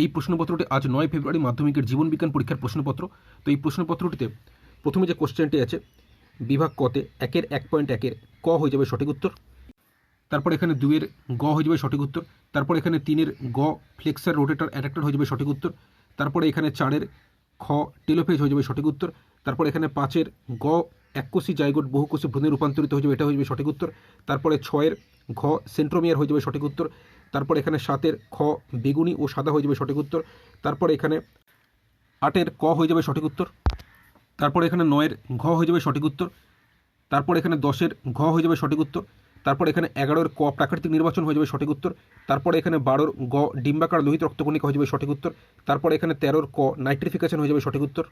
এই প্রশ্নপত্রটি আজ নয় ফেব্রুয়ারি মাধ্যমিকের জীবন বিজ্ঞান পরীক্ষার প্রশ্নপত্র। তো এই প্রশ্নপত্রটিতে প্রথমে যে কোশ্চেনটি আছে, বিভাগ কতে একের এক পয়েন্ট একের ক হয়ে যাবে সঠিক উত্তর। তারপর এখানে দুইয়ের গ হয়ে যাবে সঠিক উত্তর। তারপর এখানে তিনের গ ফ্লেক্সার রোটেটার অ্যাডাক্টর হয়ে যাবে সঠিক উত্তর। তারপরে এখানে চারের খ টেলোফেজ হয়ে যাবে সঠিক উত্তর। তারপর এখানে পাঁচের গ এককোষী জায়গোট বহুকোষী ভ্রূণে রূপান্তরিত হয়ে যাবে, এটা হয়ে যাবে সঠিক উত্তর। তারপরে ছয়ের ঘ সেন্ট্রোমিয়ার হয়ে যাবে সঠিক উত্তর। তারপর এখানে সাতের খ বেগুনি ও সাদা হয়ে যাবে সঠিক উত্তর। তারপর এখানে আটের ক হয়ে যাবে সঠিক উত্তর। তারপর এখানে নয়ের ঘ হয়ে যাবে সঠিক উত্তর। তারপর এখানে দশের ঘ হয়ে যাবে সঠিক উত্তর। তারপর এখানে এগারোর ক প্রাকৃতিক নির্বাচন হয়ে যাবে সঠিক উত্তর। তারপর এখানে বারোর গ ডিম্বাকার লোহিত রক্তকণিকা হয়ে যাবে সঠিক উত্তর। তারপর এখানে তেরোর ক নাইট্রিফিকেশন হয়ে যাবে সঠিক উত্তর।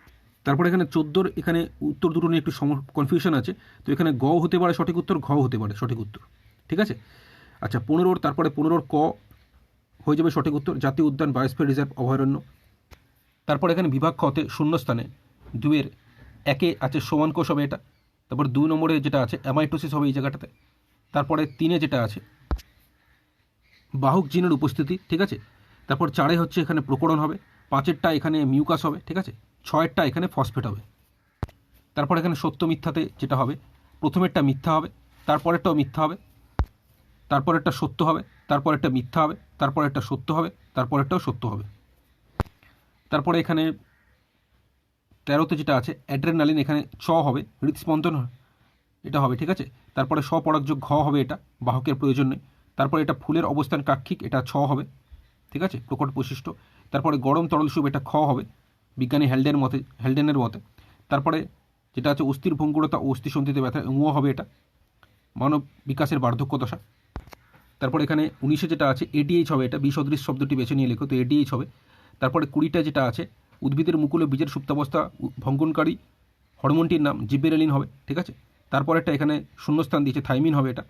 তারপর এখানে চোদ্দোর এখানে উত্তর দুটো নিয়ে একটু কনফিউশন আছে। তো এখানে গ হতে পারে সঠিক উত্তর, ঘ হতে পারে সঠিক উত্তর। ঠিক আছে? আচ্ছা পনেরোর, তারপরে পনেরোর ক হয়ে যাবে সঠিক উত্তর, জাতীয় উদ্যান, বায়োস্ফিয়ার রিজার্ভ, অভয়ারণ্য। তারপর এখানে বিভাগ খতে শূন্যস্থানে দুয়ের একে আছে সমান কোষ হবে এটা। তারপর দুই নম্বরে যেটা আছে, অ্যামাইটোসিস হবে এই জায়গাটাতে। তারপরে তিনে যেটা আছে, বাহক জিনের উপস্থিতি, ঠিক আছে? তারপর চারে হচ্ছে এখানে প্রকরণ হবে, পাঁচেরটা এখানে মিউকাস হবে, ঠিক আছে? ছয়েরটা এখানে ফসফেট হবে। তারপর এখানে সত্য মিথ্যাতে যেটা হবে, প্রথমেরটা মিথ্যা হবে, তারপরেরটাও মিথ্যা হবে। তারপরেরটা সত্য হবে, তারপর একটা মিথ্যা হবে, তারপর একটা সত্য হবে, তারপর একটাও সত্য হবে। তারপরে এখানে তেরোতে যেটা আছে, অ্যাড্রেনালিন এখানে চ হবে হৃদস্পন্দন এটা হবে, ঠিক আছে? তারপরে স্বপরাগযোগ ঘ হবে এটা, বাহকের প্রয়োজন নেই। তারপরে এটা ফুলের অবস্থান কাক্ষিক, এটা ছ হবে, ঠিক আছে? প্রকট বৈশিষ্ট্য। তারপরে গরম তরল সুপ এটা খ হবে, বিজ্ঞানী হেলডেন মতে, হেলডেনের মতে। তারপরে যেটা আছে, অস্থির ভঙ্গুরতা ও অস্থি সন্ধিতে ব্যথা ঙ হবে এটা, মানব বিকাশের বার্ধক্য দশা। তারপর এখানে উনিশে যেটা আছে এডিএইচ হবে, এটা বিসদৃশ শব্দটি বেছে নিয়ে লেখো, তো এডিএইচ হবে। তারপরে কুড়িটা যেটা আছে, উদ্ভিদের মুকুলে বীজের সুপ্তাবস্থা ভঙ্গনকারী, হরমোনটির নাম জিবেরেলিন হবে, ঠিক আছে? তারপরেরটা এখানে শূন্যস্থান দিয়েছে, থাইমিন হবে এটা।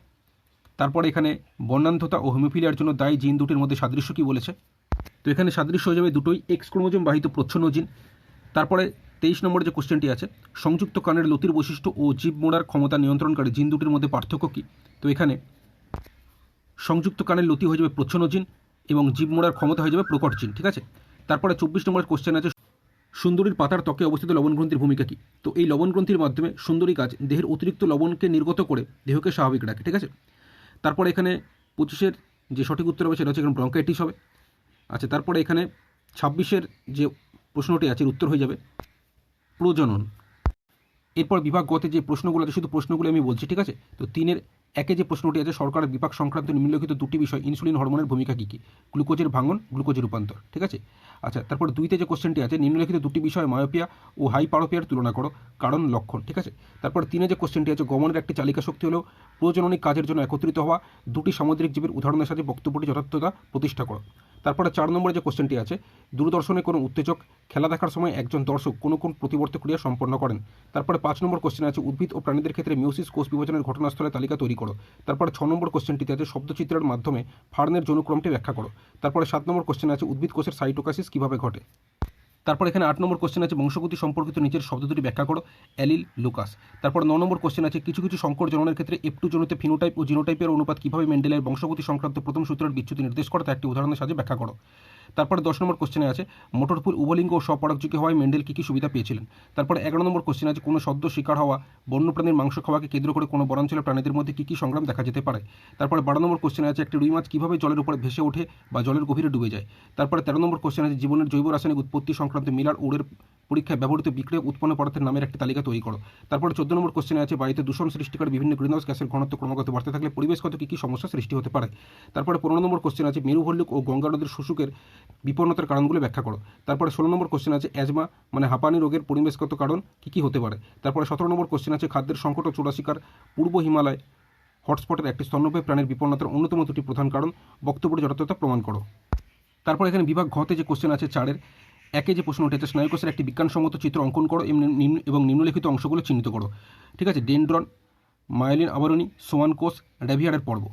তারপরে এখানে বর্ণান্ধতা ও হোমিওফিলিয়ার জন্য দায়ী জিন দুটির মধ্যে সাদৃশ্য কী বলেছে? তো এখানে সাদৃশ্য হয়ে যাবে দুটোই এক্স ক্রোমোজোম বাহিত প্রচ্ছন্ন জিন। তারপরে তেইশ নম্বরে যে কোশ্চেনটি আছে, সংযুক্ত কানের লতির বৈশিষ্ট্য ও জীব মোড়ার ক্ষমতা নিয়ন্ত্রণকারী জিন দুটির মধ্যে পার্থক্য কী? তো এখানে সংযুক্ত কানের লতি হয়ে যাবে প্রচ্ছন্ন জিন এবং জীব মোড়ার ক্ষমতা হয়ে যাবে প্রকট জিন, ঠিক আছে? তারপরে চব্বিশ নম্বরের কোশ্চেন আছে, সুন্দরীর পাতার ত্বকে অবস্থিত লবণ গ্রন্থির ভূমিকা কী? তো এই লবণ গ্রন্থির মাধ্যমে সুন্দরী গাছ দেহের অতিরিক্ত লবণকে নির্গত করে দেহকে স্বাভাবিক রাখে, ঠিক আছে? তারপরে এখানে পঁচিশের যে সঠিক উত্তর হবে সেটা হচ্ছে এখানে ব্রঙ্কাইটিস হবে। আচ্ছা তারপরে এখানে ছাব্বিশের যে প্রশ্নটি আছে উত্তর হয়ে যাবে, প্রজনন। এরপর বিভাগ গতে যে প্রশ্নগুলো আছে, শুধু প্রশ্নগুলো আমি বলছি, ঠিক আছে? তো তিনের একে যে প্রশ্নটি আছে, সরকারের বিপাক সংক্রান্ত নিম্নলিখিত দুটি বিষয় ইনসুলিন হরমোনের ভূমিকা কী কী? গ্লুকোজের ভাঙন গ্লুকোজের রূপান্তর, ঠিক আছে? আচ্ছা তারপর দুইতে যে কোশ্চেনটি আছে, নিম্নলিখিত দুটি বিষয় মায়োপিয়া ও হাইপারোপিয়ার তুলনা করো, কারণ, লক্ষণ, ঠিক আছে? তারপর তিনে যে কোশ্চেনটি আছে, গমনের একটি চালিকা শক্তি হলেও প্রজননিক কাজের জন্য একত্রিত হওয়া, দুটি সামুদ্রিক জীবের উদাহরণের সাথে বক্তব্যটি যথার্থতা প্রতিষ্ঠা করো। তারপরে চার নম্বরে যে কোশ্চেনটি আছে, দূরদর্শনে কোনো উত্তেজক, খেলা দেখার সময় একজন দর্শক কোনো কোন প্রতিবর্ত ক্রিয়া সম্পন্ন করেন। তারপরে পাঁচ নম্বর কোশ্চেন আছে, উদ্ভিদ ও প্রাণীদের ক্ষেত্রে মিউসিস কোষ বিভাজনের ঘটনাস্থলে তালিকা তৈরি করো। তারপরে ছ নম্বর কোশ্চেনটিতে আছে, শব্দচিত্রের মাধ্যমে ফার্নের জনুক্রমটি ব্যাখ্যা করো। তারপরে সাত নম্বর কোশ্চেন আছে, উদ্ভিদ কোষের সাইটোকাসিস কীভাবে ঘটে? তারপর এখানে আট নম্বর কোশ্চেন আছে, বংশগতি সম্পর্কিত নিচের শব্দ দুটি ব্যাখ্যা করো। Allele locus. তারপর ন নম্বর কোশ্চেন আছে, কিছু কিছু সংকর জননের ক্ষেত্রে একটু জনিত ফিনোটাইপ ও জিনোটাইপের অনুপাত কীভাবে মেন্ডেলের বংশগতি সংক্রান্ত প্রথম সূত্রের বিচ্যুতি নির্দেশ করে, তা একটি উদাহরণের সাহায্যে ব্যাখ্যা করো। তারপরে দশ নম্বর কোশ্চেনে আছে, মোটরপুর উভলিঙ্গ ও স্বপরাগযোগ্য হওয়ায় মেন্ডেল কী কী সুবিধা পেয়েছিলেন? তারপরে এগারো নম্বর কোশ্চেন আছে, কোনো সদ্য শিকার হওয়া বন্যপ্রাণীর মাংস খাওয়াকে কেন্দ্র করে কোনো বনাঞ্চলের প্রাণীদের মধ্যে কী কী সংগ্রাম দেখা যেতে পারে? তারপরে বারো নম্বর কোশ্চেন আছে, একটি রুই মাছ কীভাবে জলের উপরে ভেসে ওঠে বা জলের গভীরে ডুবে যায়? তারপরে তেরো নম্বর কোশ্চেন আছে, জীবনের জৈব রাসায়নিক উৎপত্তি সংক্রান্ত মিলার ওড়ের পরীক্ষায় ব্যবহৃত বিক্রিয়া উৎপন্ন পদার্থের নামের একটি তালিকা তৈরি করো। তারপরে চোদ্দ নম্বর কোশ্চেনে আছে, বাড়িতে দূষণ সৃষ্টিকারী বিভিন্ন গ্রিনহাউস গ্যাসের ঘনত্ব ক্রমাগত বাড়তে থাকলে পরিবেশগত কী কী সমস্যা সৃষ্টি হতে পারে? তারপরে পনেরো নম্বর কোশ্চেন আছে মেরু ভল্লুক ও গঙ্গা নদীর শুশুকের বিপন্নতার কারণগুলো ব্যাখ্যা করো। তারপরে ষোলো নম্বর কোশ্চেন আছে অ্যাজমা মানে হাঁপানি রোগের পরিবেশগত কারণ কী কী হতে পারে? তারপরে সতেরো নম্বর কোশ্চেন আছে, খাদ্যের সংকট ও চোরাশিকার পূর্ব হিমালয় হটস্পটের একটি স্তন্যপায়ী প্রাণীর বিপন্নতার অন্যতম দুটি প্রধান কারণ। বক্তব্যের যথার্থতা প্রমাণ করো। তারপর এখানে বিভাগ ঘতে যে কোশ্চেন আছে চারের একে যে প্রশ্ন উঠেছে, স্নায়ুকোষের একটি বিজ্ঞানসম্মত চিত্র অঙ্কন করো এবং নিম্ন- এবং নিম্নলিখিত অংশগুলো চিহ্নিত করো। ঠিক আছে? ডেন্ড্রন, মায়োলিন আবরণী সোয়ান কোষ ড্যাভিয়ারের পর্ব।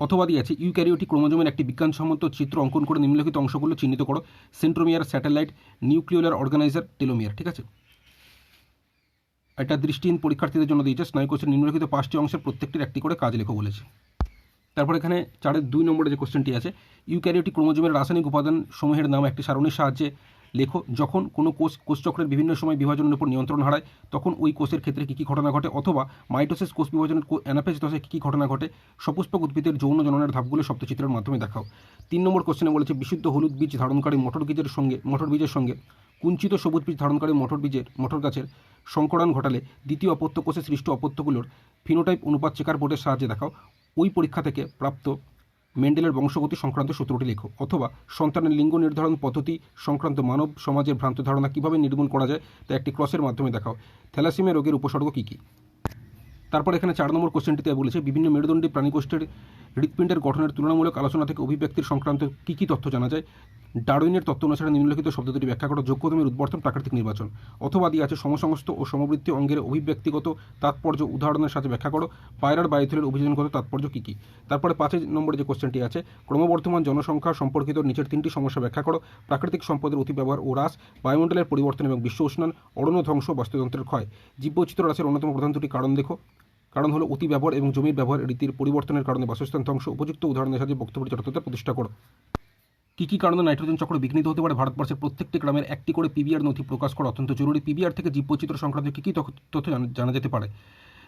অথবা দিয়ে আছে ইউক্যারিওটি ক্রোমোজোমের একটি বিজ্ঞানসম্মত চিত্র অঙ্কন করে নিম্নলিখিত অংশগুলো চিহ্নিত করো। Centromere, satellite, nucleolar organizer, telomere. ঠিক আছে? এটা দৃষ্টিহীন পরীক্ষার্থীদের জন্য দিয়েছে, স্নায়ুকোষের নিম্নলিখিত পাঁচটি অংশের প্রত্যেকটির একটি করে কাজ লেখো বলেছে। তারপর এখানে চারের দুই নম্বরে যে কোশ্চেনটি আছে, ইউক্যারিওটিক ক্রোমোজোমের রাসায়নিক উপাদান সমূহের নাম একটি সারণীর সাহায্যে লেখো। যখন কোনো কোষ, কোষচক্রের বিভিন্ন সময় বিভাজনের উপর নিয়ন্ত্রণ হারায়, তখন ওই কোষের ক্ষেত্রে কী কী ঘটনা ঘটে? অথবা মাইটোসিস কোষ বিভাজনের অ্যানাফেজ দশে কী কী ঘটনা ঘটে? সপুষ্পক উদ্ভিদের যৌন জননের ধাপগুলো সপ্তচিত্রের মাধ্যমে দেখাও। তিন নম্বর কোশ্চেনে বলেছে, বিশুদ্ধ হলুদ বীজ ধারণকারী মটর বীজের সঙ্গে মটর বীজের সঙ্গে, কুঞ্চিত সবুজ বীজ ধারণকারী মটর বীজের মটর গাছের সংকরণ ঘটালে দ্বিতীয় অপত্য কোষে সৃষ্ট অপত্যগুলোর ফিনোটাইপ অনুপাত চেকার বোর্ডের সাহায্যে দেখাও। ওই পরীক্ষা থেকে প্রাপ্ত মেন্ডেলের বংশগতি সংক্রান্ত সূত্রটি লেখো। অথবা সন্তানের লিঙ্গ নির্ধারণ পদ্ধতি সংক্রান্ত মানব সমাজের ভ্রান্ত ধারণা কীভাবে নির্মূল করা যায় তা একটি ক্রসের মাধ্যমে দেখাও। থ্যালাসিমিয়া রোগের উপসর্গ কী কী? তারপর এখানে চার নম্বর কোশ্চেনটিতে বলেছে, বিভিন্ন মেরুদণ্ডী প্রাণীকোষ্ঠের হৃৎপিণ্ডের গঠনের তুলনামূলক আলোচনা থেকে অভিব্যক্তির সংক্রান্ত কী কী তথ্য জানা যায়? ডারউইনের তত্ত্ব অনুসারে নিম্নলিখিত শব্দ দুটি ব্যাখ্যা করো। যোগ্যতমের উদ্বর্তন প্রাকৃতিক নির্বাচন। অথবা দিয়ে আছে সমসমস্ত ও সমবৃত্তি অঙ্গের অভিব্যক্তিগত তাৎপর্য উদাহরণের সাথে ব্যাখ্যা করো। পায়রার বায়ুথলের অভিযোজনগত তাৎপর্য কী কী? তারপরে পাঁচের নম্বরে যে কোশ্চেনটি আছে, ক্রমবর্ধমান জনসংখ্যা সম্পর্কিত নিচের তিনটি সমস্যা ব্যাখ্যা করো। প্রাকৃতিক সম্পদের অতিব্যবহার ও হ্রাস, বায়ুমণ্ডলের পরিবর্তন এবং বিশ্ব উষ্ণায়ন, অরণ্য ধ্বংস, বাস্তুতন্ত্রের ক্ষয়। জীববৈচিত্র্য হ্রাসের অন্যতম প্রধান দুটি কারণ দেখো। কারণ হলো অতি ব্যবহার এবং জমির ব্যবহার রীতির পরিবর্তনের কারণে বাসস্থান ধ্বংস উপযুক্ত উদাহরণের সাহায্যে বক্তব্য যথাযথতা প্রতিষ্ঠা করো। কী কী কারণে নাইট্রোজেন চক্র বিঘ্নিত হতে পারে? ভারতবর্ষের প্রত্যেকটি গ্রামের একটি করে পিবিআর নথি প্রকাশ করা অত্যন্ত জরুরি। পিবিআর থেকে জীববৈচিত্র্য সংক্রান্ত কী কী তথ্য জানা যেতে পারে?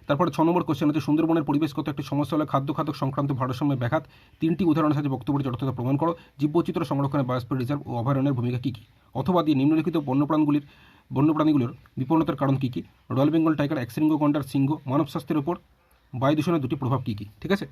তারপরে ছ নম্বর কোশ্চেন হচ্ছে, সুন্দরবনের পরিবেশগত একটি সমস্যা হলে খাদ্য খাদক সংক্রান্ত ভারসাম্য ব্যাঘাত। তিনটি উদাহরণের সাথে বক্তব্য যথার্থতা প্রমাণ করো। জীববৈচিত্র সংরক্ষণে বায়োস্ফিয়ার রিজার্ভ ও অভয়ারণ্যের ভূমিকা কী কী? অথবা দিয়ে নিম্নলিখিত বন্যপ্রাণগুলির বন্যপ্রাণীগুলোর বিপন্নতার কারণ কী কী? রয়্যাল বেঙ্গল টাইগার একশৃঙ্গ গন্ডার সিংহ মানব স্বাস্থ্যের উপর বায়ু দূষণের দুটি প্রভাব কী কী? ঠিক আছে?